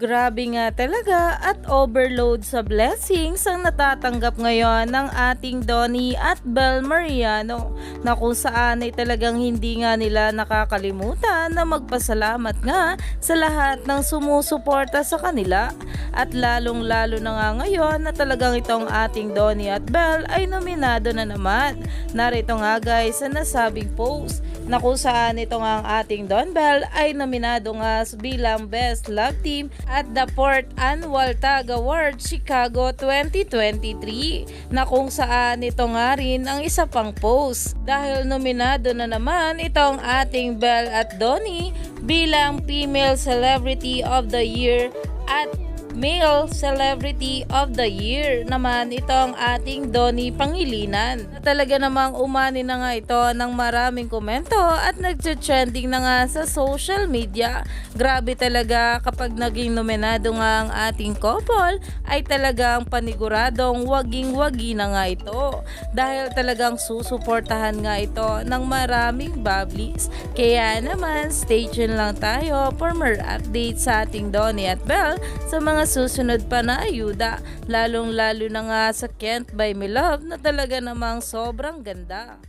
Grabe nga talaga at overload sa blessings ang natatanggap ngayon ng ating Donnie at Bel Mariano na kung saan ay talagang hindi nga nila nakakalimutan na magpasalamat nga sa lahat ng sumusuporta sa kanila at lalong lalo na nga ngayon na talagang itong ating Donnie at Bel ay nominado na naman. Narito nga guys sa nasabing post na kung saan ito nga ang ating Don Bell ay nominado nga bilang Best Love Team at the 4th Annual Tag Award Chicago 2023 na kung saan ito nga rin ang isa pang post. Dahil nominado na naman itong ating Bell at Donnie bilang Female Celebrity of the Year at Male Celebrity of the Year naman itong ating Donnie Pangilinan. Na Talaga namang umani na nga ito ng maraming komento at nagche-trending na nga sa social media. Grabe talaga kapag naging nominado nga ang ating couple ay talagang paniguradong waging-wagi na nga ito. Dahil talagang susuportahan nga ito ng maraming bubblies. Kaya naman stay tuned lang tayo for more updates sa ating Donnie at Belle sa mga susunod pa na ayuda. Lalong lalo na nga sa Can't Buy Me Love na talaga namang sobrang ganda.